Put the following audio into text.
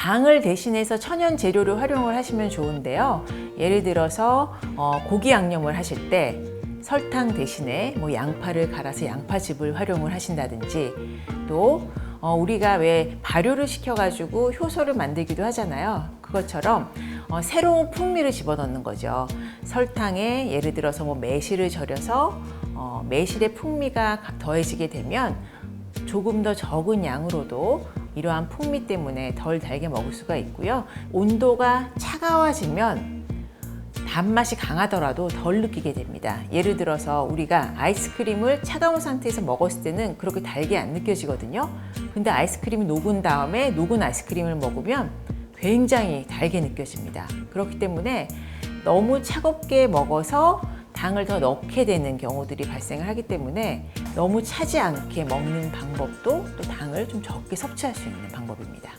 당을 대신해서 천연 재료를 활용을 하시면 좋은데요. 예를 들어서 어, 고기 양념을 하실 때 설탕 대신에 뭐 양파를 갈아서 양파즙을 활용을 하신다든지 또 어, 우리가 왜 발효를 시켜가지고 효소를 만들기도 하잖아요. 그것처럼 어, 새로운 풍미를 집어넣는 거죠. 설탕에 예를 들어서 뭐 매실을 절여서 어, 매실의 풍미가 더해지게 되면 조금 더 적은 양으로도 이러한 풍미 때문에 덜 달게 먹을 수가 있고요. 온도가 차가워지면 단맛이 강하더라도 덜 느끼게 됩니다. 예를 들어서 우리가 아이스크림을 차가운 상태에서 먹었을 때는 그렇게 달게 안 느껴지거든요. 근데 아이스크림이 녹은 다음에 녹은 아이스크림을 먹으면 굉장히 달게 느껴집니다. 그렇기 때문에 너무 차갑게 먹어서 당을 더 넣게 되는 경우들이 발생을 하기 때문에 너무 차지 않게 먹는 방법도 또 당을 좀 적게 섭취할 수 있는 방법입니다.